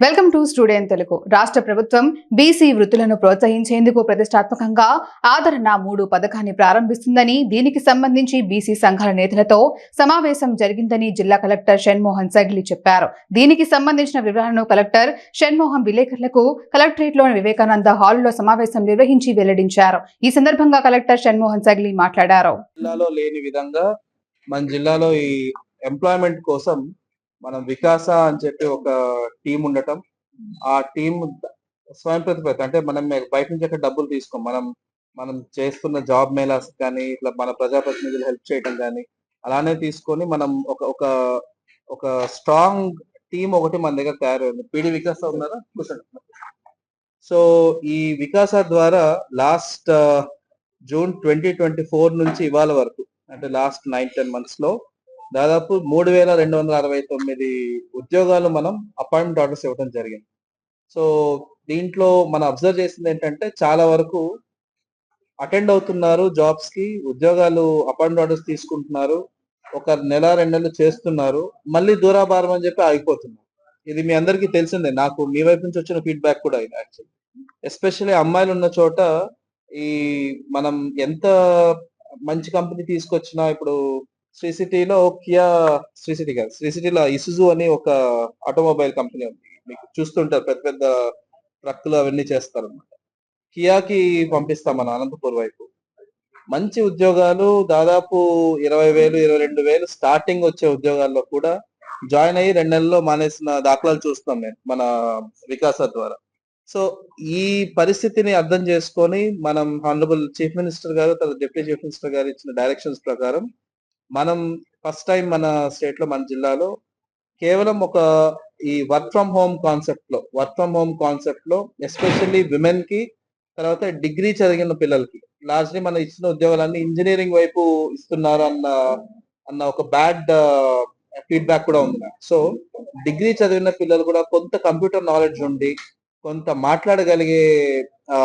Welcome to student Telugu రాష్ట్ర ప్రభుత్వం BC వృత్తులను ప్రోత్సహించేందుకు ప్రతిష్టాత్మకంగా ఆదరణ మూడు పథకాన్ని ప్రారంభిస్తుందని దీనికి సంబంధించి బీసీ సంఘాల నేతలతో సమావేశం జరిగిందని జిల్లా కలెక్టర్ షణ్మోహన్ సగ్లి చెప్పారు. దీనికి సంబంధించిన వివరాలను కలెక్టర్ షణ్మోహన్ విలేకరులకు కలెక్టరేట్లోని వివేకానంద హాల్లో సమావేశం నిర్వహించి వెల్లడించారు. ఈ సందర్భంగా కలెక్టర్ షణ్మోహన్ సగ్లి మాట్లాడారు. జిల్లాలో లేని విధంగా మన జిల్లాలో ఈ ఎంప్లాయ్మెంట్ కోసం మనం వికాస అని చెప్పి ఒక టీం ఉండటం. ఆ టీం స్వయం ప్రతిపత్తి అంటే మనం బయట నుంచి అక్కడ డబ్బులు తీసుకోం. మనం మనం చేస్తున్న జాబ్ మేళాస్ కానీ ఇట్లా మన ప్రజాప్రతినిధులు హెల్ప్ చేయడం కానీ అలానే తీసుకొని మనం ఒక ఒక ఒక స్ట్రాంగ్ టీం ఒకటి మన దగ్గర తయారైంది. పీడి వికాస ఉన్నారా? కూర్చోండి. సో ఈ వికాస ద్వారా last June twenty twenty four నుంచి ఇవాళ వరకు అంటే లాస్ట్ నైన్ టెన్ మంత్స్లో దాదాపు మూడు వేల రెండు వందల అరవై తొమ్మిది ఉద్యోగాలు మనం అపాయింట్మెంట్ ఆర్డర్స్ ఇవ్వడం జరిగింది. సో దీంట్లో మనం అబ్జర్వ్ చేసింది ఏంటంటే చాలా వరకు అటెండ్ అవుతున్నారు జాబ్స్కి ఉద్యోగాలు అపాయింట్మెంట్ ఆర్డర్స్ తీసుకుంటున్నారు ఒక నెల రెండు నెలలు చేస్తున్నారు మళ్ళీ దూరాభారం అని చెప్పి ఆగిపోతున్నారు. ఇది మీ అందరికీ తెలిసిందే నాకు మీ వైపు నుంచి వచ్చిన ఫీడ్బ్యాక్ కూడా ఇది యాక్చువల్లీ. ఎస్పెషల్లీ అమ్మాయిలు ఉన్న చోట ఈ మనం ఎంత మంచి కంపెనీ తీసుకొచ్చినా ఇప్పుడు శ్రీ సిటీలో కియా శ్రీ సిటీ కాదు శ్రీ సిటీలో ఇసుజు అని ఒక ఆటోమొబైల్ కంపెనీ ఉంది. మీకు చూస్తుంటారు పెద్ద పెద్ద ట్రక్కులు అవన్నీ చేస్తారనమాట కియాకి పంపిస్తాం మన అనంతపూర్ వైపు. మంచి ఉద్యోగాలు దాదాపు ఇరవై వేలు ఇరవై రెండు వేలు స్టార్టింగ్ వచ్చే ఉద్యోగాల్లో కూడా జాయిన్ అయ్యి రెండు నెలల్లో మానేసిన దాఖలాలు చూస్తాం నేను మన వికాస ద్వారా. సో ఈ పరిస్థితిని అర్థం చేసుకొని మనం హానరబుల్ చీఫ్ మినిస్టర్ గారు తర్వాత డిప్యూటీ చీఫ్ మినిస్టర్ గారు ఇచ్చిన డైరెక్షన్స్ ప్రకారం మనం ఫస్ట్ టైం మన స్టేట్లో మన జిల్లాలో కేవలం ఒక ఈ వర్క్ ఫ్రమ్ హోమ్ కాన్సెప్ట్లో వర్క్ ఫ్రమ్ హోమ్ కాన్సెప్ట్లో ఎస్పెషల్లీ విమెన్కి తర్వాత డిగ్రీ చదివిన పిల్లలకి లాస్ట్లీ మనం ఇచ్చిన ఉద్యోగాలన్నీ ఇంజనీరింగ్ వైపు ఇస్తున్నారు అన్న అన్న ఒక బ్యాడ్ ఫీడ్బ్యాక్ కూడా ఉంది సో డిగ్రీ చదివిన పిల్లలు కూడా కొంత కంప్యూటర్ నాలెడ్జ్ ఉండి కొంత మాట్లాడగలిగే ఆ,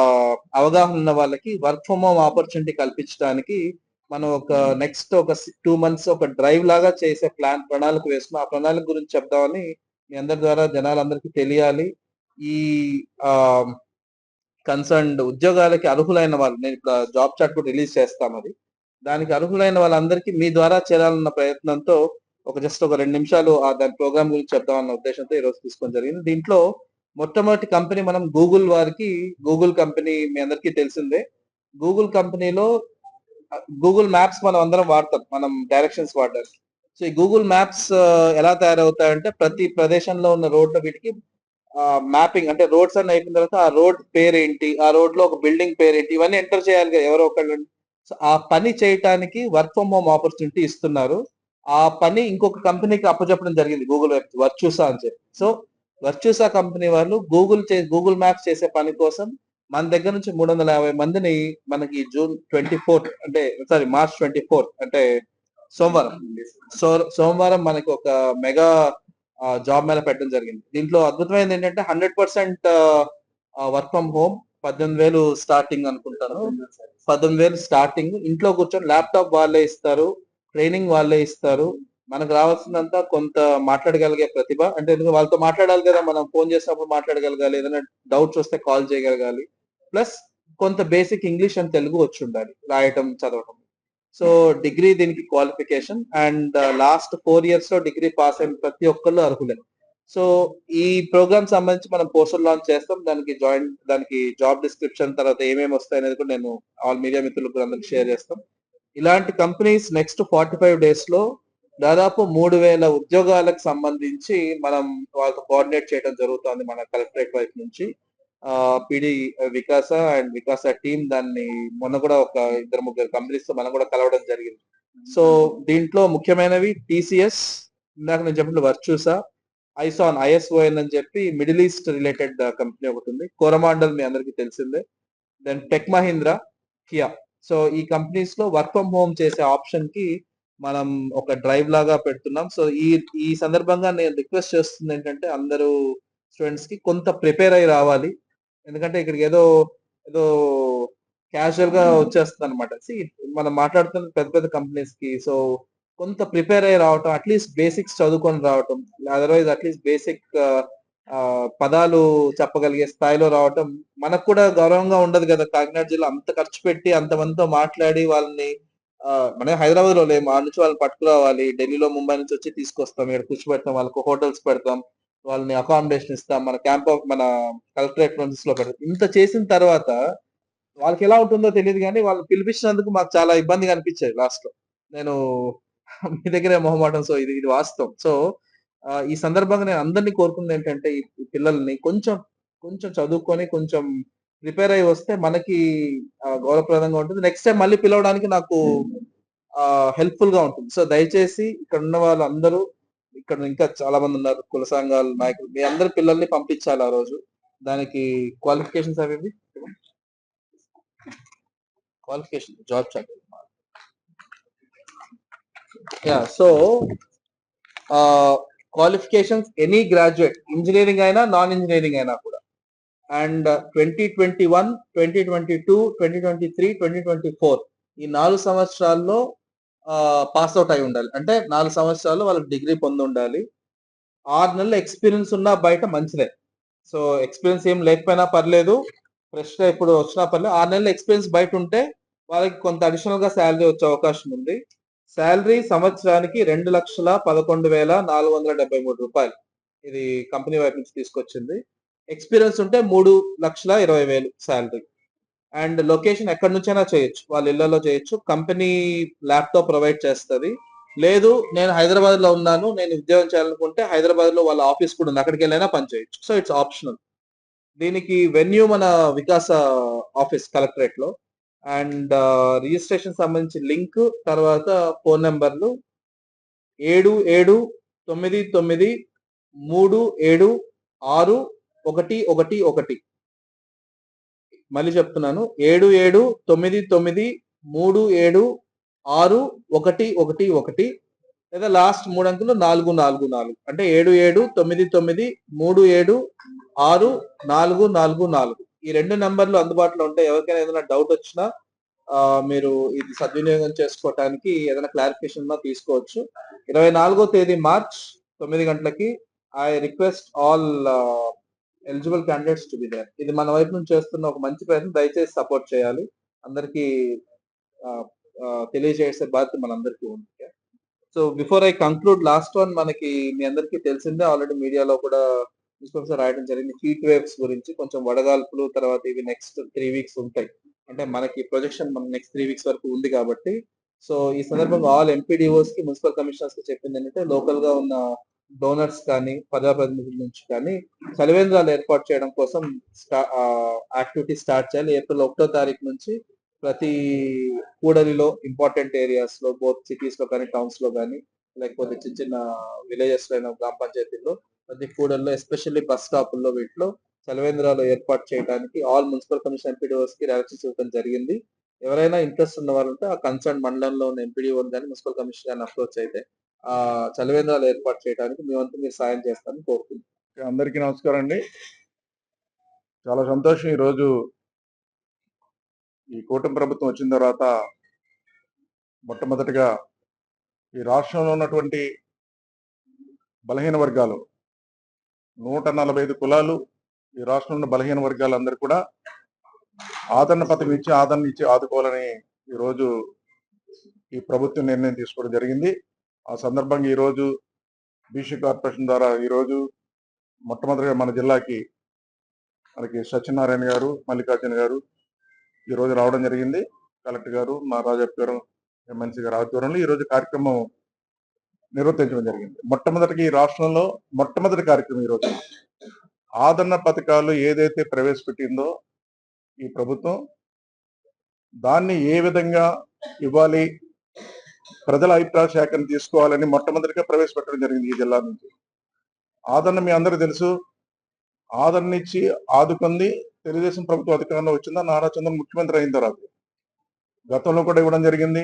అవగాహన ఉన్న వాళ్ళకి వర్క్ ఫ్రమ్ హోమ్ ఆపర్చునిటీ కల్పించడానికి మనం ఒక నెక్స్ట్ ఒక టూ మంత్స్ ఒక డ్రైవ్ లాగా చేసే ప్లాన్ ప్రణాళిక వేసుకున్నాం ఆ ప్రణాళిక గురించి చెప్దామని మీ అందరి ద్వారా జనాలందరికీ తెలియాలి. ఈ కన్సర్న్డ్ ఉద్యోగాలకి అర్హులైన వాళ్ళు నేను ఇప్పుడు జాబ్ చాట్ కూడా రిలీజ్ చేస్తాం అది. దానికి అర్హులైన వాళ్ళందరికీ మీ ద్వారా చేరాలన్న ప్రయత్నంతో ఒక జస్ట్ ఒక రెండు నిమిషాలు ఆ దాని ప్రోగ్రామ్ గురించి చెప్దామన్న ఉద్దేశంతో ఈ రోజు తీసుకోవడం జరిగింది. దీంట్లో మొట్టమొదటి కంపెనీ మనం గూగుల్ వారికి గూగుల్ కంపెనీ మీ అందరికీ తెలిసిందే. గూగుల్ కంపెనీలో గూగుల్ మ్యాప్స్ మనం అందరం వాడతాం. మనం డైరెక్షన్స్ వాడడానికి. సో ఈ గూగుల్ మ్యాప్స్ ఎలా తయారవుతాయంటే ప్రతి ప్రదేశంలో ఉన్న రోడ్ల వీటికి మ్యాపింగ్ అంటే రోడ్స్ అన్ని అయిపోయిన తర్వాత ఆ రోడ్ పేరేంటి? ఆ రోడ్లో ఒక బిల్డింగ్ పేరేంటి? ఇవన్నీ ఎంటర్ చేయాలి కదా ఎవరో ఒకళ్ళు. సో ఆ పని చేయటానికి వర్క్ ఫ్రమ్ హోమ్ ఆపర్చునిటీ ఇస్తున్నారు. ఆ పని ఇంకొక కంపెనీకి అప్పచెప్పడం జరిగింది గూగుల్ వెబ్ వర్చ్యూసా అని చెప్పి. సో వర్చ్యూసా కంపెనీ వాళ్ళు గూగుల్ చే గూగుల్ మ్యాప్స్ చేసే పని కోసం మన దగ్గర నుంచి మూడు వందల యాభై మందిని మనకి జూన్ ట్వంటీ ఫోర్త్ అంటే సారీ మార్చ్ ట్వంటీ ఫోర్త్ అంటే సోమవారం. సో సోమవారం మనకి ఒక మెగా జాబ్ మేళ పెట్టడం జరిగింది. దీంట్లో అద్భుతమైనది ఏంటంటే hundred percent work from home పద్దెనిమిది వేలు స్టార్టింగ్ అనుకుంటాను. పద్దెనిమిది వేలు స్టార్టింగ్. ఇంట్లో కూర్చొని ల్యాప్టాప్ వాళ్ళే ఇస్తారు ట్రైనింగ్ వాళ్ళే ఇస్తారు. మనకు రావాల్సిందంతా కొంత మాట్లాడగలిగే ప్రతిభ. అంటే ఎందుకంటే వాళ్ళతో మాట్లాడాలి కదా మనం. ఫోన్ చేసినప్పుడు మాట్లాడగలగాలి. ఏదైనా డౌట్స్ వస్తే కాల్ చేయగలగాలి. ప్లస్ కొంత బేసిక్ ఇంగ్లీష్ అండ్ తెలుగు వచ్చి ఉండాలి రాయటం చదవటం. సో డిగ్రీ దీనికి క్వాలిఫికేషన్ అండ్ లాస్ట్ ఫోర్ ఇయర్స్లో డిగ్రీ పాస్ అయిన ప్రతి ఒక్కళ్ళు అర్హులే. సో ఈ ప్రోగ్రామ్ సంబంధించి మనం పోస్టర్ లాంచ్ చేస్తాం దానికి జాయిన్ దానికి జాబ్ డిస్క్రిప్షన్ తర్వాత ఏమేమి వస్తాయి అనేది కూడా నేను ఆల్ మీడియా మిత్రులకు అందరికి షేర్ చేస్తాం. ఇలాంటి కంపెనీస్ నెక్స్ట్ ఫార్టీ ఫైవ్ డేస్లో దాదాపు మూడు వేల ఉద్యోగాలకు సంబంధించి మనం వాళ్ళతో కోఆర్డినేట్ చేయడం జరుగుతుంది మన కలెక్టరేట్ వైపు నుంచి. పిడి వికాస అండ్ వికాస టీమ్ దాన్ని మొన్న కూడా ఒక ఇద్దరు ముగ్గురు కంపెనీస్తో మనం కూడా కలవడం జరిగింది. సో దీంట్లో ముఖ్యమైనవి టీసీఎస్ ఇందాక నేను చెప్పిన వర్చూసా ఐసాన్ ఐఎస్ఓఎన్ అని చెప్పి మిడిల్ ఈస్ట్ రిలేటెడ్ కంపెనీ ఒకటి ఉంది. కోరమాండల్ మీ అందరికీ తెలిసిందే. Then tech Mahindra Kia. So ఈ కంపెనీస్లో వర్క్ ఫ్రమ్ హోమ్ చేసే ఆప్షన్కి మనం ఒక డ్రైవ్ లాగా పెడుతున్నాం. సో ఈ ఈ సందర్భంగా నేను రిక్వెస్ట్ చేస్తుంది ఏంటంటే అందరూ స్టూడెంట్స్కి కొంత ప్రిపేర్ అయి రావాలి. ఎందుకంటే ఇక్కడికి ఏదో ఏదో క్యాజువల్గా వచ్చేస్తుంది అనమాట మనం మాట్లాడుతున్న పెద్ద పెద్ద కంపెనీస్కి సో కొంత ప్రిపేర్ అయ్యి రావటం అట్లీస్ట్ బేసిక్స్ చదువుకొని రావటం అదర్వైజ్ అట్లీస్ట్ బేసిక్ పదాలు చెప్పగలిగే స్థాయిలో రావటం మనకు కూడా గౌరవంగా ఉండదు కదా. కాకినాడ జిల్లా అంత ఖర్చు పెట్టి అంతమందితో మాట్లాడి వాళ్ళని మన హైదరాబాద్లో లేము. ఆ నుంచి వాళ్ళని పట్టుకురావాలి. ఢిల్లీలో ముంబై నుంచి వచ్చి తీసుకొస్తాం. ఇక్కడ కూర్చోబెడతాం. వాళ్ళకు హోటల్స్ పెడతాం. వాళ్ళని అకామిడేషన్ ఇస్తాం మన క్యాంప్ ఆఫ్ మన కలెక్టరేట్లో పెడతాం. ఇంత చేసిన తర్వాత వాళ్ళకి ఎలా ఉంటుందో తెలియదు కానీ వాళ్ళు పిలిపించినందుకు మాకు చాలా ఇబ్బందిగా అనిపించాయి లాస్ట్లో. నేను మీ దగ్గరే మొహమాటం సో ఇది ఇది వాస్తవం. సో ఈ సందర్భంగా నేను అందరినీ కోరుకుంది ఏంటంటే ఈ పిల్లల్ని కొంచెం కొంచెం చదువుకొని కొంచెం ప్రిపేర్ అయ్యి వస్తే మనకి గౌరవప్రదంగా ఉంటుంది. నెక్స్ట్ టైం మళ్ళీ పిలవడానికి నాకు హెల్ప్ఫుల్గా ఉంటుంది. సో దయచేసి ఇక్కడ ఉన్న వాళ్ళందరూ ఇక్కడ ఇంకా చాలా మంది ఉన్నారు కుల సంఘాల నాయకులు. మీ అందరి పిల్లల్ని పంపించాలి ఆ రోజు. దానికి క్వాలిఫికేషన్స్ అవి qualification job chart yeah so qualifications any graduate engineering అయినా నాన్ ఇంజనీరింగ్ అయినా కూడా. And twenty twenty one twenty twenty two twenty twenty three twenty twenty four ఈ నాలుగు సంవత్సరాల్లో పాస్ అవుట్ అయి ఉండాలి. అంటే నాలుగు సంవత్సరాలు వాళ్ళకి డిగ్రీ పొంది ఉండాలి ఆరు నెలల ఎక్స్పీరియన్స్ ఉన్నా బయట మంచిదే. సో ఎక్స్పీరియన్స్ ఏం లేకపోయినా పర్లేదు. ఫ్రెష్ ఇప్పుడు వచ్చినా పర్లేదు. ఆరు నెలల ఎక్స్పీరియన్స్ బయట ఉంటే వాళ్ళకి కొంత అడిషనల్గా శాలరీ వచ్చే అవకాశం ఉంది. శాలరీ సంవత్సరానికి రెండు లక్షల పదకొండు వేల నాలుగు వందల డెబ్బై మూడు రూపాయలు. ఇది కంపెనీ వైపు నుంచి తీసుకొచ్చింది. ఎక్స్పీరియన్స్ ఉంటే మూడు లక్షల ఇరవై వేలు శాలరీ అండ్ లొకేషన్ ఎక్కడి నుంచైనా చేయొచ్చు. వాళ్ళ ఇళ్ళలో చేయొచ్చు. కంపెనీ ల్యాప్టాప్ ప్రొవైడ్ చేస్తుంది. లేదు నేను హైదరాబాద్లో ఉన్నాను. నేను ఉద్యోగం చేయాలనుకుంటే హైదరాబాద్లో వాళ్ళ ఆఫీస్ కూడా ఉంది. అక్కడికి వెళ్ళైనా పని చేయొచ్చు. So it's optional. దీనికి వెన్యూ మన వికాస ఆఫీస్ కలెక్టరేట్లో అండ్ రిజిస్ట్రేషన్ సంబంధించి లింక్ తర్వాత ఫోన్ నెంబర్లు ఏడు ఏడు తొమ్మిది తొమ్మిది మూడు ఏడు ఆరు ఒకటి ఒకటి ఒకటి. మళ్ళీ చెప్తున్నాను. ఏడు ఏడు తొమ్మిది తొమ్మిది మూడు ఏడు ఆరు ఒకటి ఒకటి ఒకటి లేదా లాస్ట్ మూడు అంకెలు నాలుగు నాలుగు నాలుగు. అంటే ఏడు ఏడు తొమ్మిది తొమ్మిది మూడు ఏడు ఆరు నాలుగు నాలుగు నాలుగు. ఈ రెండు నెంబర్లు అందుబాటులో ఉంటే ఎవరికైనా ఏదైనా డౌట్ వచ్చినా మీరు ఇది సద్వినియోగం చేసుకోవటానికి ఏదైనా క్లారిఫికేషన్ తీసుకోవచ్చు. ఇరవై నాలుగో తేదీ మార్చ్ తొమ్మిది గంటలకి I request all eligible candidates to be there ఇది మన వైపు నుంచి చేస్తున్న ఒక మంచి ప్రయత్నం. దయచేసి సపోర్ట్ చేయాలి. అందరికి తెలియజేసే బాధ్యత మనందరికీ ఉంది. So before I conclude last one మనకి మీ అందరికీ తెలిసిందే. ఆల్రెడీ మీడియాలో కూడా న్యూస్ రాయడం జరిగింది. హీట్ వేవ్స్ గురించి కొంచెం వడగాల్పులు తర్వాత ఇవి నెక్స్ట్ త్రీ వీక్స్ ఉంటాయి. అంటే మనకి ప్రొజెక్షన్ మన నెక్స్ట్ త్రీ వీక్స్ వరకు ఉంది కాబట్టి. సో ఈ సందర్భంగా ఆల్ ఎంపీడీఓస్కి మున్సిపల్ కమిషనర్స్కి చెప్పింది ఏంటంటే లోకల్గా ఉన్న డోనర్స్ కానీ ప్రజాప్రతినిధుల నుంచి కానీ చలివేంద్రాలు ఏర్పాటు చేయడం కోసం యాక్టివిటీ స్టార్ట్ చేయాలి. ఏప్రిల్ ఒకటో తారీఖు నుంచి ప్రతి కూడలిలో ఇంపార్టెంట్ ఏరియాస్లో బోత్ సిటీస్లో కానీ టౌన్స్లో కానీ లేకపోతే చిన్న చిన్న విలేజెస్లో అయినా గ్రామ పంచాయతీల్లో ప్రతి కూడల్లో ఎస్పెషల్లీ బస్ స్టాపుల్లో వీటిలో చలవేంద్రాలు ఏర్పాటు చేయడానికి ఆల్ మున్సిపల్ కమిషన్ ఎంపీడీఓస్కి డైరెక్షన్స్ ఇవ్వడం జరిగింది. ఎవరైనా ఇంట్రెస్ట్ ఉన్న వాళ్ళంటే ఆ కన్సర్న్ మండలంలో ఉన్న ఎంపీడీఓ కానీ మున్సిపల్ కమిషన్ కానీ అప్రోచ్ అయితే చలివేంద్రాలు ఏర్పాటు చేయడానికి మేమంతా మీరు సాయం చేస్తామని కోరుకుంటున్నాం. అందరికీ నమస్కారం అండి. చాలా సంతోషం ఈరోజు ఈ కూటమి ప్రభుత్వం వచ్చిన తర్వాత మొట్టమొదటిగా ఈ రాష్ట్రంలో ఉన్నటువంటి బలహీన వర్గాలు నూట నలభై ఐదు కులాలు ఈ రాష్ట్రంలో ఉన్న బలహీన వర్గాలందరూ కూడా ఆదరణ పథకం ఇచ్చి ఆదరణ ఇచ్చి ఆదుకోవాలని ఈరోజు ఈ ప్రభుత్వం నిర్ణయం తీసుకోవడం జరిగింది. ఆ సందర్భంగా ఈరోజు బీసీ కార్పొరేషన్ ద్వారా ఈరోజు మొట్టమొదటిగా మన జిల్లాకి మనకి సత్యనారాయణ గారు మల్లికార్జున గారు ఈరోజు రావడం జరిగింది. కలెక్టర్ గారు మా రాజప్ప గారు ఎమ్మెల్సీ గారు ఆధ్వర్యంలో ఈరోజు కార్యక్రమం నిర్వర్తించడం జరిగింది. మొట్టమొదటిగా ఈ రాష్ట్రంలో మొట్టమొదటి కార్యక్రమం ఈ రోజు. ఆదరణ పథకాలు ఏదైతే ప్రవేశపెట్టిందో ఈ ప్రభుత్వం దాన్ని ఏ విధంగా ఇవ్వాలి ప్రజల అభిప్రాయ శాఖను తీసుకోవాలని మొట్టమొదటిగా ప్రవేశపెట్టడం జరిగింది ఈ జిల్లా నుంచి. ఆదరణ మీ అందరూ తెలుసు. ఆదరణ ఇచ్చి ఆదుకుంది. తెలుగుదేశం ప్రభుత్వం అధికారంలో వచ్చిందా? నారా చంద్ర ముఖ్యమంత్రి అయిన తర్వాత. గతంలో కూడా ఇవ్వడం జరిగింది.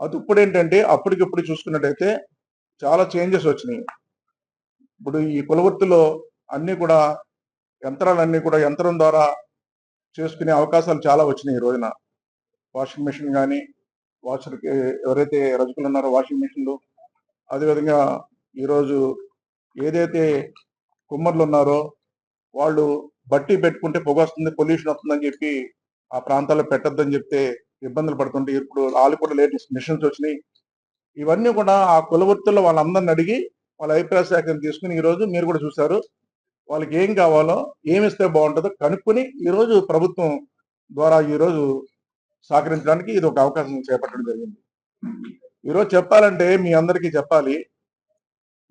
అది ఇప్పుడు ఏంటంటే అప్పటికిప్పుడు చూసుకున్నట్టయితే చాలా చేంజెస్ వచ్చినాయి. ఇప్పుడు ఈ కులవృత్తిలో అన్ని కూడా యంత్రాలన్నీ కూడా యంత్రం ద్వారా చేసుకునే అవకాశాలు చాలా వచ్చినాయి ఈ రోజున. వాషింగ్ మెషిన్ కానీ వాషర్కి ఎవరైతే రజకులు ఉన్నారో వాషింగ్ మిషన్లు అదేవిధంగా ఈరోజు ఏదైతే కుమ్మర్లు ఉన్నారో వాళ్ళు బట్టి పెట్టుకుంటే పొగ వస్తుంది పొల్యూషన్ వస్తుందని చెప్పి ఆ ప్రాంతాల్లో పెట్టొద్దని చెప్తే ఇబ్బందులు పడుతుంటే ఇప్పుడు వాళ్ళు కూడా లేటెస్ట్ మిషన్స్ వచ్చినాయి. ఇవన్నీ కూడా ఆ కులవృత్తుల్లో వాళ్ళందరిని అడిగి వాళ్ళ అభిప్రాయ సేకరణ తీసుకుని ఈ రోజు మీరు కూడా చూశారు. వాళ్ళకి ఏం కావాలో ఏమిస్తే బాగుంటుందో కనుక్కొని ఈ రోజు ప్రభుత్వం ద్వారా ఈ రోజు సహకరించడానికి ఇది ఒక అవకాశం చేపట్టడం జరిగింది. ఈరోజు చెప్పాలంటే మీ అందరికీ చెప్పాలి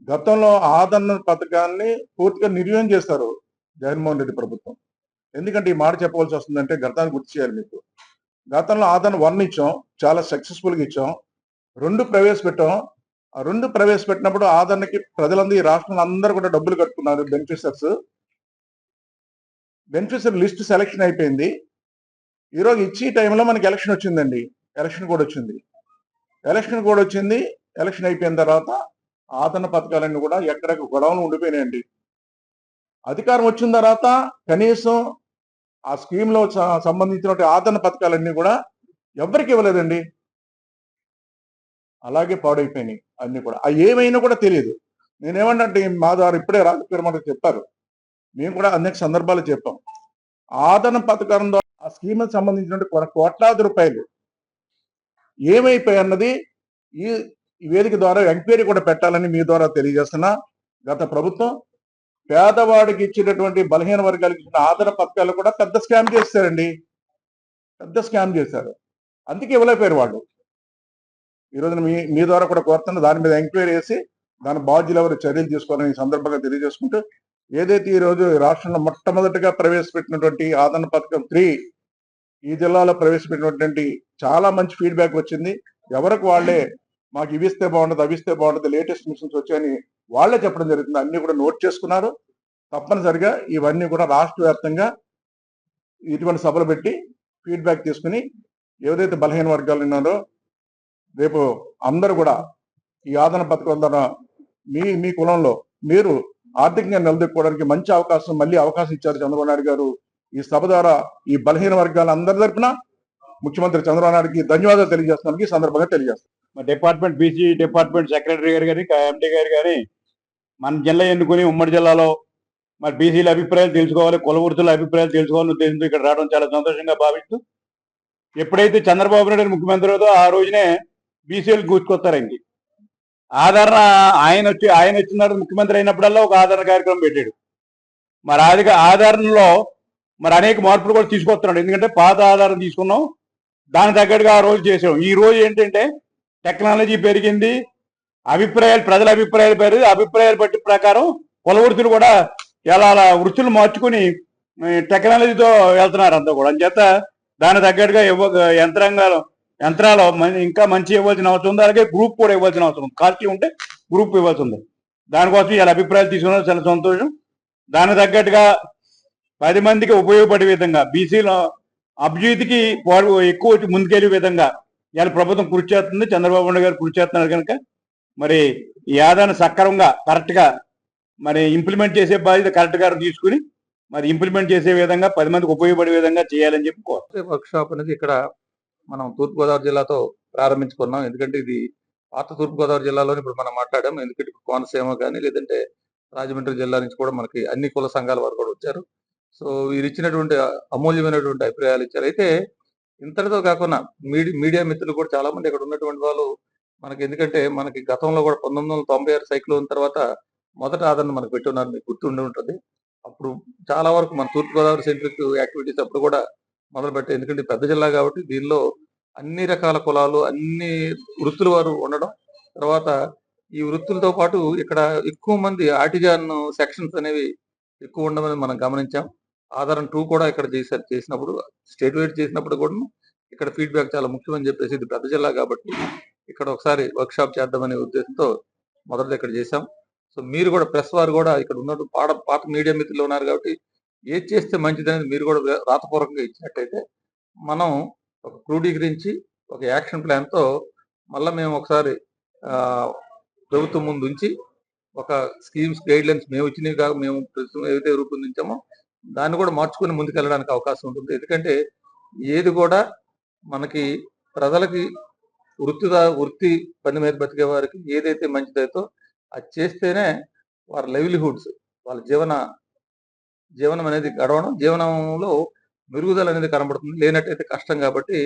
గతంలో ఆదరణ పథకాన్ని పూర్తిగా నిర్వహణ చేస్తారు జగన్మోహన్ రెడ్డి ప్రభుత్వం. ఎందుకంటే ఈ మాట చెప్పవలసి వస్తుందంటే గతాన్ని గుర్తు చేయాలి మీకు. గతంలో ఆదరణ వన్ ఇచ్చాం చాలా సక్సెస్ఫుల్గా ఇచ్చాం రెండు ప్రవేశపెట్టాం. ఆ రెండు ప్రవేశపెట్టినప్పుడు ఆదరణకి ప్రజలందరూ ఈ రాష్ట్రంలో అందరూ కూడా డబ్బులు కట్టుకున్నారు బెనిఫిషర్స్ బెనిఫిషర్ లిస్ట్ సెలెక్షన్ అయిపోయింది. ఈరోజు ఇచ్చి టైంలో మనకి ఎలక్షన్ వచ్చిందండి. ఎలక్షన్ కూడా వచ్చింది. ఎలక్షన్ కూడా వచ్చింది. ఎలక్షన్ అయిపోయిన తర్వాత ఆదరణ పథకాలన్నీ కూడా ఎక్కడెక్కడ గొడవలు ఉండిపోయినాయండి. అధికారం వచ్చిన తర్వాత కనీసం ఆ స్కీమ్లో సంబంధించిన ఆదరణ పథకాలన్నీ కూడా ఎవరికి ఇవ్వలేదండి. అలాగే పాడైపోయినాయి అన్నీ కూడా. అవి ఏమైనా కూడా తెలియదు. నేనేమంటే మా ద్వారా ఇప్పుడే రాజకీయ మనకు చెప్పారు. మేము కూడా అనేక సందర్భాలు చెప్పాం. ఆదరణ పథకం ద్వారా ఆ స్కీమ్ సంబంధించినటువంటి కొన్ని కోట్లాది రూపాయలు ఏమైపోయి అన్నది ఈ ఈ వేదిక ద్వారా ఎంక్వైరీ కూడా పెట్టాలని మీ ద్వారా తెలియజేస్తున్నా. గత ప్రభుత్వం పేదవాడికి ఇచ్చినటువంటి బలహీన వర్గాలకు ఇచ్చిన ఆదరణ పథకాలు కూడా పెద్ద స్కామ్ చేశారండి పెద్ద స్కామ్ చేశారు. అందుకే ఇవ్వలేకపోయారు వాళ్ళు. ఈ మీ మీ ద్వారా కూడా కోరుతున్న దాని మీద ఎంక్వైరీ చేసి దాని బాధ్యులు ఎవరు చర్యలు తీసుకోవాలని ఈ సందర్భంగా తెలియజేసుకుంటూ ఏదైతే ఈ రోజు రాష్ట్రంలో మొట్టమొదటిగా ప్రవేశపెట్టినటువంటి ఆదరణ పథకం త్రీ ఈ జిల్లాలో ప్రవేశపెట్టినటువంటి చాలా మంచి ఫీడ్బ్యాక్ వచ్చింది. ఎవరికి వాళ్ళే మాకు ఇవిస్తే బాగుండదు బాగుంటుంది బాగుండదు లేటెస్ట్ మిషన్స్ వచ్చాయని వాళ్ళే చెప్పడం జరుగుతుంది. అన్ని కూడా నోట్ చేసుకున్నారు. తప్పనిసరిగా ఇవన్నీ కూడా రాష్ట్ర వ్యాప్తంగా ఇటువంటి సభలు పెట్టి ఫీడ్బ్యాక్ తీసుకుని ఏదైతే బలహీన వర్గాలు ఉన్నారో రేపు అందరూ కూడా ఈ ఆదరణ పథకం ద్వారా మీ మీ కులంలో మీరు ఆర్థికంగా నిలదొక్కోవడానికి మంచి అవకాశం మళ్ళీ అవకాశం ఇచ్చారు చంద్రబాబు నాయుడు గారు. ఈ సభ ద్వారా ఈ బలహీన వర్గాల అందరి తరపున ముఖ్యమంత్రి చంద్రబాబు నాయుడుకి ధన్యవాదాలు తెలియజేస్తున్నాను. ఈ సందర్భంగా తెలియజేస్తాను. డిపార్ట్మెంట్ బీసీ డిపార్ట్మెంట్ సెక్రటరీ గారు కానీ ఎండి గారు కానీ మన జిల్లా ఎన్నుకుని ఉమ్మడి జిల్లాలో మరి బీసీల అభిప్రాయాలు తెలుసుకోవాలి కులవృత్తుల అభిప్రాయాలు తెలుసుకోవాలని ఉద్దేశంతో ఇక్కడ రావడం చాలా సంతోషంగా భావిస్తూ ఎప్పుడైతే చంద్రబాబు నాయుడు ముఖ్యమంత్రి అవుతో ఆ రోజునే బీసీలు గుర్తుకొస్తారండి ఆదరణ ఆయన వచ్చి ఆయన వచ్చిన ముఖ్యమంత్రి అయినప్పుడల్లా ఒక ఆదరణ కార్యక్రమం పెట్టాడు. మరి అది ఆదరణలో మరి అనేక మార్పులు కూడా తీసుకొస్తున్నాడు. ఎందుకంటే పాత ఆధారం తీసుకున్నాం దాని తగ్గట్టుగా ఆ రోజు చేసాం. ఈ రోజు ఏంటంటే టెక్నాలజీ పెరిగింది అభిప్రాయాలు ప్రజల అభిప్రాయాలు పెరిగి అభిప్రాయాలు బట్టి ప్రకారం కుల వృత్తులు కూడా ఎలా అలా వృత్తులు మార్చుకుని టెక్నాలజీతో వెళ్తున్నారు అంతా కూడా. అంచేత దాని తగ్గట్టుగా యంత్రాంగాలు యంత్రాలు ఇంకా మంచి ఇవ్వాల్సిన అవసరం ఉంది. అలాగే గ్రూప్ కూడా ఇవ్వాల్సిన అవసరం ఉంది. కాస్ట్లీ ఉంటే గ్రూప్ ఇవ్వాల్సి ఉంది. దానికోసం ఇలా అభిప్రాయాలు తీసుకున్నారు. చాలా సంతోషం. దాని తగ్గట్టుగా పది మందికి ఉపయోగపడే విధంగా బీసీలో అభివృద్ధికి ఎక్కువ ముందుకెళ్ళే ముందుకెళ్ళే విధంగా ఇవాళ ప్రభుత్వం కృషి చేస్తుంది. చంద్రబాబు నాయుడు గారు కృషి చేస్తున్నారు కనుక. మరి ఈ సక్రమంగా కరెక్ట్గా మరి ఇంప్లిమెంట్ చేసే బాధ్యత కరెక్ట్గా తీసుకుని మరి ఇంప్లిమెంట్ చేసే విధంగా పది మందికి ఉపయోగపడే విధంగా చేయాలని చెప్పి వర్క్ షాప్ అనేది ఇక్కడ మనం తూర్పుగోదావరి జిల్లాతో ప్రారంభించుకున్నాం. ఎందుకంటే ఇది పాత తూర్పుగోదావరి జిల్లాలోని ఇప్పుడు మనం మాట్లాడాం. ఎందుకంటే ఇప్పుడు కోనసీమ కానీ లేదంటే రాజమండ్రి జిల్లా నుంచి కూడా మనకి అన్ని కుల సంఘాల వారు కూడా వచ్చారు. సో వీరు ఇచ్చినటువంటి అమూల్యమైనటువంటి అభిప్రాయాలు ఇచ్చారు. అయితే ఇంతటితో కాకుండా మీడియా మీడియా మిత్రులు కూడా చాలా మంది ఇక్కడ ఉన్నటువంటి వాళ్ళు మనకి ఎందుకంటే మనకి గతంలో కూడా పంతొమ్మిది వందల తొంభై ఆరు సైక్లోన్ తర్వాత మొదట ఆదరణ మనకు పెట్టి ఉన్నారు. మీకు గుర్తుండి ఉంటుంది. అప్పుడు చాలా వరకు మన తూర్పుగోదావరి సెంట్రిక్ యాక్టివిటీస్ అప్పుడు కూడా మొదలు ఎందుకంటే పెద్ద జిల్లా కాబట్టి దీనిలో అన్ని రకాల కులాలు అన్ని వృత్తుల వారు ఉండడం. తర్వాత ఈ వృత్తులతో పాటు ఇక్కడ ఎక్కువ మంది ఆర్టిజాన్ సెక్షన్స్ అనేవి ఎక్కువ ఉండమని మనం గమనించాం. ఆధారం టూ కూడా ఇక్కడ చేశారు చేసినప్పుడు స్టేట్ వైడ్ చేసినప్పుడు కూడా ఇక్కడ ఫీడ్బ్యాక్ చాలా ముఖ్యమని చెప్పేసి ఇది పెద్ద జిల్లా కాబట్టి ఇక్కడ ఒకసారి వర్క్షాప్ చేద్దామనే ఉద్దేశంతో మొదట ఇక్కడ చేశాం. సో మీరు కూడా ప్రెస్ వారు కూడా ఇక్కడ ఉన్నట్టు పాట పాత మీడియా మిత్రులు ఉన్నారు కాబట్టి ఏది చేస్తే మంచిది అనేది మీరు కూడా రాతపూర్వకంగా ఇచ్చినట్టయితే మనం ఒక క్రోడీకరించి ఒక యాక్షన్ ప్లాన్తో మళ్ళీ మేము ఒకసారి ప్రభుత్వం ముందు ఉంచి ఒక స్కీమ్స్ గైడ్ లైన్స్ మేము ఇచ్చినవి కాక మేము ప్రస్తుతం ఏదైతే రూపొందించామో దాన్ని కూడా మార్చుకుని ముందుకెళ్ళడానికి అవకాశం ఉంటుంది. ఎందుకంటే ఏది కూడా మనకి ప్రజలకి వృత్తిదా వృత్తి పని మీద బతికే వారికి ఏదైతే మంచిదైతో అది చేస్తేనే వారి లైవ్లీహుడ్స్ వాళ్ళ జీవన జీవనం అనేది గడవడం జీవనంలో మెరుగుదల అనేది కనబడుతుంది. లేనట్టయితే కష్టం కాబట్టి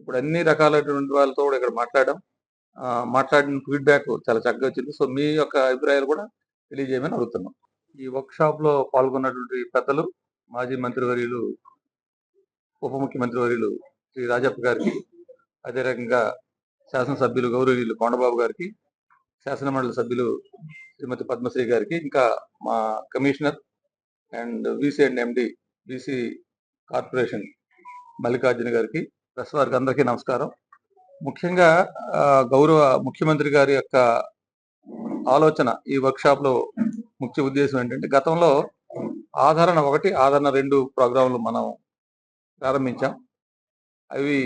ఇప్పుడు అన్ని రకాలైనటువంటి వాళ్ళతో కూడా ఇక్కడ మాట్లాడడం ఆ, మాట్లాడిన ఫీడ్బ్యాక్ చాలా చక్కగా వచ్చింది. సో మీ యొక్క అభిప్రాయాలు కూడా తెలియజేయమని అడుగుతున్నాం. ఈ వర్క్ షాప్లో పాల్గొన్నటువంటి పెద్దలు మాజీ మంత్రివర్యులు ఉప ముఖ్యమంత్రి వర్యులు శ్రీ రాజప్ప గారికి అదే రకంగా శాసనసభ్యులు గౌరవీయులు కొండబాబు గారికి శాసన మండలి సభ్యులు శ్రీమతి పద్మశ్రీ గారికి ఇంకా మా commissioner and BC and MD BC corporation Mallikarjuna గారికి ప్రెస్ వారికి అందరికీ నమస్కారం. ముఖ్యంగా గౌరవ ముఖ్యమంత్రి గారి యొక్క ఆలోచన ఈ వర్క్షాప్లో ముఖ్య ఉద్దేశం ఏంటంటే గతంలో ఆదరణ ఒకటి ఆదరణ రెండు ప్రోగ్రాంలు మనం ప్రారంభించాం. అవి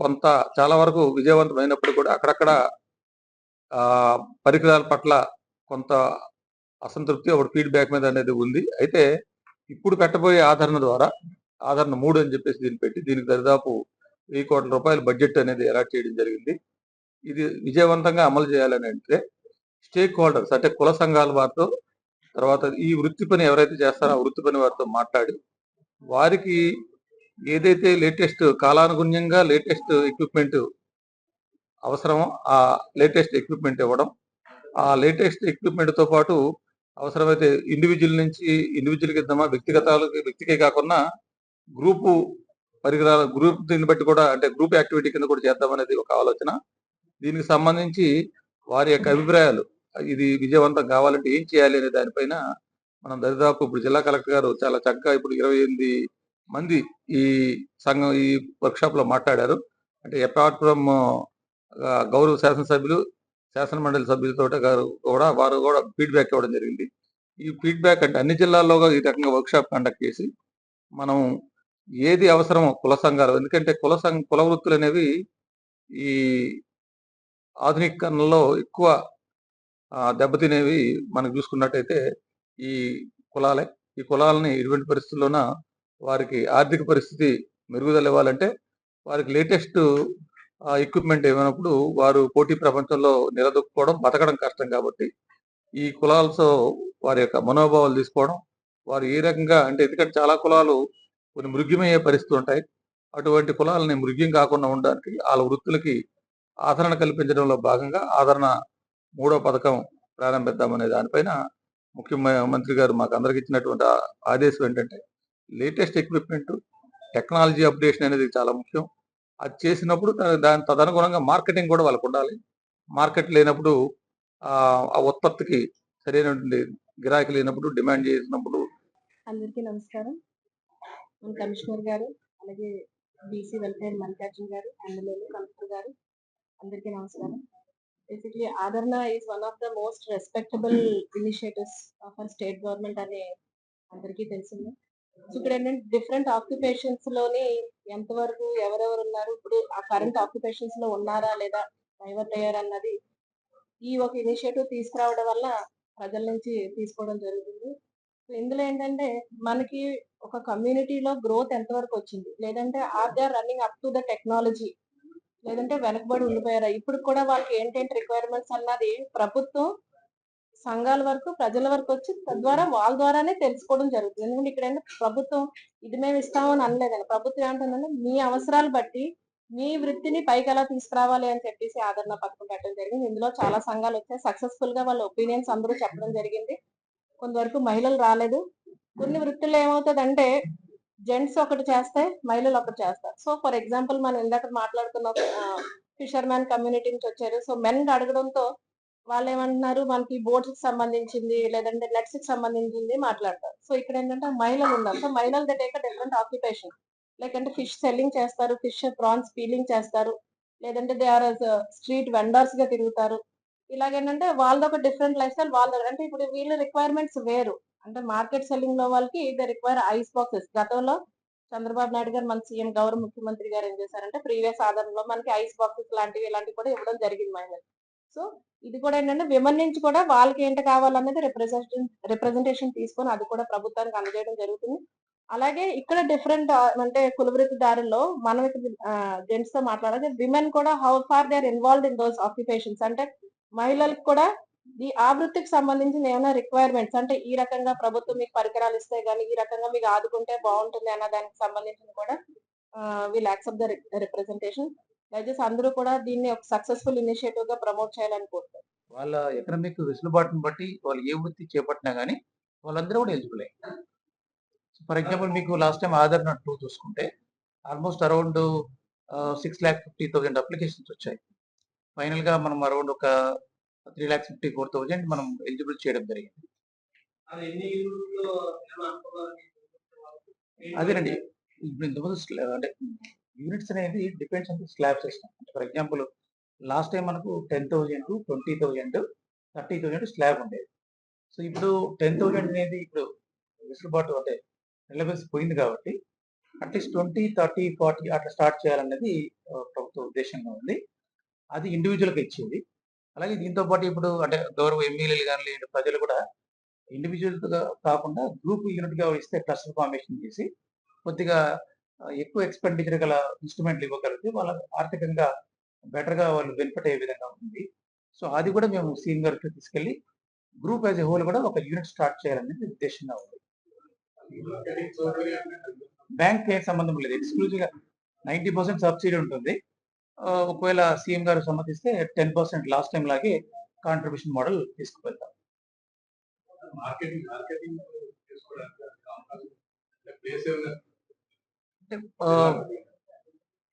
కొంత చాలా వరకు విజయవంతమైనప్పుడు కూడా అక్కడక్కడ పరికరాల పట్ల కొంత అసంతృప్తి ఒకటి ఫీడ్బ్యాక్ మీద అనేది ఉంది. అయితే ఇప్పుడు పెట్టబోయే ఆదరణ ద్వారా ఆదరణ మూడు అని చెప్పేసి దీన్ని పెట్టి దీనికి దరిదాపు వెయ్యి కోట్ల రూపాయల బడ్జెట్ అనేది అలాట్ చేయడం జరిగింది. ఇది విజయవంతంగా అమలు చేయాలని అంటే స్టేక్ హోల్డర్స్ అంటే కుల సంఘాల వారితో తర్వాత ఈ వృత్తి పని ఎవరైతే చేస్తారో ఆ వృత్తి పని వారితో మాట్లాడి వారికి ఏదైతే లేటెస్ట్ కాలానుగుణ్యంగా లేటెస్ట్ ఎక్విప్మెంట్ అవసరమో ఆ లేటెస్ట్ ఎక్విప్మెంట్ ఇవ్వడం ఆ లేటెస్ట్ ఎక్విప్మెంట్తో పాటు అవసరమైతే ఇండివిజువల్ నుంచి ఇండివిజువల్కి ఇద్దామా? వ్యక్తిగతాలకి వ్యక్తికే కాకుండా గ్రూపు పరికరాల గ్రూప్ దీన్ని బట్టి కూడా అంటే గ్రూప్ యాక్టివిటీ కింద కూడా చేద్దామనేది ఒక ఆలోచన. దీనికి సంబంధించి వారి యొక్క అభిప్రాయాలు ఇది విజయవంతం కావాలంటే ఏం చేయాలి అనే దానిపైన మనం దరిదాపు ఇప్పుడు జిల్లా కలెక్టర్ గారు చాలా చక్కగా ఇప్పుడు ఇరవై ఎనిమిది మంది ఈ సంఘం ఈ వర్క్ షాప్లో మాట్లాడారు. అంటే అపార్ట్ ఫ్రమ్ గౌరవ శాసనసభ్యులు శాసన మండలి సభ్యులతో గారు కూడా వారు కూడా ఫీడ్బ్యాక్ ఇవ్వడం జరిగింది. ఈ ఫీడ్బ్యాక్ అంటే అన్ని జిల్లాల్లో ఈ రకంగా వర్క్షాప్ కండక్ట్ చేసి మనం ఏది అవసరమో కుల సంఘాలు ఎందుకంటే కుల సంఘ కుల వృత్తులు అనేవి ఈ ఆధునికరణలో ఎక్కువ దెబ్బతినేవి మనం చూసుకున్నట్టయితే ఈ కులాలే. ఈ కులాలని ఇటువంటి పరిస్థితుల్లోన వారికి ఆర్థిక పరిస్థితి మెరుగుదల ఇవ్వాలంటే వారికి లేటెస్ట్ ఎక్విప్మెంట్ ఏమైనప్పుడు వారు పోటీ ప్రపంచంలో నిలదొక్కుకోవడం బతకడం కష్టం కాబట్టి ఈ కులాలతో వారి యొక్క మనోభావాలు తీసుకోవడం వారు ఏ రకంగా అంటే ఎందుకంటే చాలా కులాలు కొన్ని మృగ్యమయ్యే పరిస్థితులు ఉంటాయి. అటువంటి కులాలని మృగ్యం కాకుండా ఉండడానికి వాళ్ళ వృత్తులకి ఆదరణ కల్పించడంలో భాగంగా ఆదరణ మూడో పథకం ప్రారంభిద్దామనే దానిపైన ముఖ్యమంత్రి గారు మాకు అందరికి ఇచ్చినటువంటి ఆదేశం ఏంటంటే లేటెస్ట్ ఎక్విప్మెంట్ టెక్నాలజీ అప్డేషన్ అనేది చాలా ముఖ్యం. అది చేసినప్పుడు దాని తదనుగుణంగా మార్కెటింగ్ కూడా వాళ్ళకు ఉండాలి. మార్కెట్ లేనప్పుడు ఆ ఉత్పత్తికి సరైనటువంటి గిరాకీ లేనప్పుడు డిమాండ్ చేసినప్పుడు అందరికీ నమస్కారం. కమిషనర్ గారు అలాగే బీసీ వెల్ఫేర్ మల్లికార్జున్ గారు ఎమ్మెల్యేలు కలెక్టర్ గారు అందరికీ నమస్కారం. Basically Adarana is one of the most respectable initiatives of our state government అనే అందరికీ తెలిసింది. ఇప్పుడు ఏంటంటే డిఫరెంట్ ఆక్యుపేషన్స్లోని ఎంతవరకు ఎవరెవరు ఉన్నారు ఇప్పుడు ఆ కరెంట్ ఆక్యుపేషన్స్లో ఉన్నారా లేదా డైవర్ట్ అయ్యారా అన్నది ఈ ఒక ఇనిషియేటివ్ తీసుకురావడం వల్ల ప్రజల నుంచి తీసుకోవడం జరుగుతుంది. సో ఇందులో ఏంటంటే మనకి ఒక కమ్యూనిటీలో గ్రోత్ ఎంతవరకు వచ్చింది? లేదంటే are they running up to the technology లేదంటే వెనకబడి ఉండిపోయారా? ఇప్పుడు కూడా వాళ్ళకి ఏంటంటే రిక్వైర్మెంట్స్ అన్నది ప్రభుత్వం సంఘాల వరకు ప్రజల వరకు వచ్చి తద్వారా వాళ్ళ ద్వారానే తెలుసుకోవడం జరుగుతుంది. ఎందుకంటే ఇక్కడ ప్రభుత్వం ఇది మేము ఇస్తాము అని అనలేదండి. ప్రభుత్వం ఏమంటుందంటే మీ అవసరాలు బట్టి మీ వృత్తిని పైకి ఎలా తీసుకురావాలి అని చెప్పేసి ఆదరణ పథకం పెట్టడం జరిగింది. ఇందులో చాలా సంఘాలు వచ్చాయి. సక్సెస్ఫుల్గా వాళ్ళ ఒపీనియన్స్ అందరూ చెప్పడం జరిగింది. కొంతవరకు మహిళలు రాలేదు. కొన్ని వృత్తుల్లో ఏమవుతుందంటే జెంట్స్ ఒకటి చేస్తే మహిళలు ఒకటి చేస్తారు. సో ఫర్ ఎగ్జాంపుల్ మనం ఇందాక మాట్లాడుకున్న ఫిషర్ మ్యాన్ కమ్యూనిటీ నుంచి వచ్చారు. సో మెన్ అడగడంతో వాళ్ళు ఏమంటున్నారు మనకి బోట్స్కి సంబంధించింది లేదంటే నెట్స్కి సంబంధించింది మాట్లాడతారు. సో ఇక్కడ ఏంటంటే మహిళలు ఉన్నారు సో మహిళలు the take different occupation like అంటే ఫిష్ సెల్లింగ్ చేస్తారు ఫిష్ ప్రాన్స్ పీలింగ్ చేస్తారు. లేదంటే దే ఆర్ స్ట్రీట్ వెండర్స్గా తిరుగుతారు. ఇలాగేంటంటే వాళ్ళది ఒక డిఫరెంట్ లైఫ్ స్టైల్ వాళ్ళ దగ్గర అంటే ఇప్పుడు వీళ్ళ రిక్వైర్మెంట్స్ వేరు. అంటే మార్కెట్ సెల్లింగ్లో వాళ్ళకి దే రిక్వైర్ ఐస్ బాక్సెస్ గతంలో చంద్రబాబు నాయుడు గారు మన సీఎం గౌరవ ముఖ్యమంత్రి గారు ఏం చేశారంటే ప్రీవియస్ ఆధారంలో మనకి ఐస్ బాక్సెస్ లాంటివి ఇలాంటివి కూడా ఇవ్వడం జరిగింది మహిళలు సో ఇది కూడా ఏంటంటే విమెన్ నుంచి కూడా వాళ్ళకి ఏంటి కావాలనేది రిప్రజెంటేషన్ రిప్రజెంటేషన్ తీసుకొని అది కూడా ప్రభుత్వానికి అందజేయడం జరుగుతుంది. అలాగే ఇక్కడ డిఫరెంట్ అంటే కులవృత్తిదారుల్లో మనం జెంట్స్తో మాట్లాడాలి. విమెన్ కూడా how far they are involved in those occupations అంటే మహిళలకు కూడా ఈ ఆ వృత్తికి సంబంధించిన ఏమైనా రిక్వైర్మెంట్స్ అంటే ఈ రకంగా ప్రభుత్వం మీకు పరికరాలు ఇస్తే గానీ ఈ రకంగా మీకు ఆదుకుంటే బాగుంటుంది అన్న దానికి సంబంధించిన కూడా వీల్ యాక్సెప్ట్ ద రిప్రజెంటేషన్ దయచేసి అందరూ కూడా దీన్ని ఒక సక్సెస్ఫుల్ ఇనిషియేటివ్గా ప్రమోట్ చేయాలని కోరుతున్నాను వాళ్ళ ఎకనామిక్ వెసులుబాటును బట్టి వాళ్ళు ఏ వృత్తి చేపట్టినా కానీ వాళ్ళందరూ కూడా ఎలిజిబుల్ ఫర్ ఎగ్జాంపుల్ మీకు లాస్ట్ టైం ఆధార్ నట్ టూ చూసుకుంటే almost around six lakh fifty thousand applications వచ్చాయి. ఫైనల్గా మనం అరౌండ్ ఒక three lakhs fifty four thousand మనం ఎలిజిబుల్ చేయడం జరిగింది. అదేనండి. ఇప్పుడు ఇంతకుముందు అంటే యూనిట్స్ అనేది depends on slab system. For example last time మనకు ten thousand twenty thousand thirty thousand slab ఉండేది. సో ఇప్పుడు టెన్ థౌజండ్ అనేది ఇప్పుడు వెసులుబాటు అంటే రిలవెన్స్ పోయింది కాబట్టి at least twenty thirty forty అట్లా స్టార్ట్ చేయాలనేది ప్రభుత్వ ఉద్దేశంగా ఉంది. అది ఇండివిజువల్గా ఇచ్చేది. అలాగే దీంతో పాటు ఇప్పుడు అంటే గౌరవ ఎమ్మెల్యేలు కానీ లేదంటే ప్రజలు కూడా ఇండివిజువల్గా కాకుండా గ్రూప్ యూనిట్గా ఇస్తే క్లస్టర్ ఫార్మేషన్ చేసి కొద్దిగా ఎక్కువ ఎక్స్పెండిచర్ గల ఇన్స్ట్రుమెంట్లు ఇవ్వగలిగితే వాళ్ళ ఆర్థికంగా బెటర్గా వాళ్ళు బెనిఫిట్ అయ్యే విధంగా ఉంది. సో అది కూడా మేము సీఎం గారికి తీసుకెళ్ళి గ్రూప్ యాజ్ ఎ హోల్ కూడా ఒక యూనిట్ స్టార్ట్ చేయాలనేది ఉద్దేశంగా ఉంది. బ్యాంక్ ఏం సంబంధం లేదు. ఎక్స్క్లూజివ్గా నైంటీ పర్సెంట్ సబ్సిడీ ఉంటుంది. ఒకవేళ సీఎం గారు సమ్మతిస్తే టెన్ పర్సెంట్ లాస్ట్ టైం లాగే కాంట్రిబ్యూషన్ మోడల్ తీసుకువెళ్తాం. మార్కెటింగ్ మార్కెటింగ్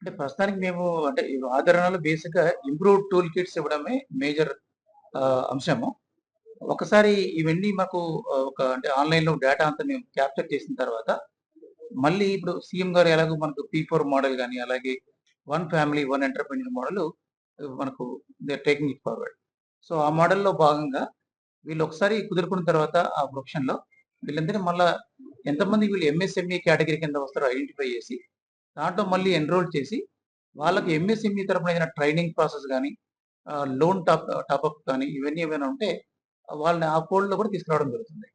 అంటే ప్రస్తుతానికి మేము అంటే ఆదరణలో బేసిక్గా ఇంప్రూవ్ టూల్ కిట్స్ ఇవ్వడమే మేజర్ అంశము. ఒకసారి ఇవన్నీ మాకు ఒక అంటే ఆన్లైన్లో డేటా అంతా మేము క్యాప్చర్ చేసిన తర్వాత మళ్ళీ ఇప్పుడు సీఎం గారు ఎలాగో మనకు పీ ఫోర్ మోడల్ కానీ అలాగే one family one entrepreneur model మనకు they taking it forward. So ఆ మోడల్లో భాగంగా వీళ్ళు ఒకసారి కుదురుకున్న తర్వాత ఆ ప్రొఫెషన్లో వీళ్ళందరినీ మళ్ళా ఎంతమంది వీళ్ళు ఎంఎస్ఎంఈ కేటగిరీ కింద వస్తారో ఐడెంటిఫై చేసి దాంట్లో మళ్ళీ ఎన్రోల్ చేసి వాళ్ళకి ఎంఎస్ఎంఈ తరపున ఏదైనా ట్రైనింగ్ ప్రాసెస్ కానీ లోన్ టాప్ టాపప్ కానీ ఇవన్నీ ఏమైనా ఉంటే వాళ్ళని ఆ ఫోల్డ్లో కూడా తీసుకురావడం జరుగుతుంది.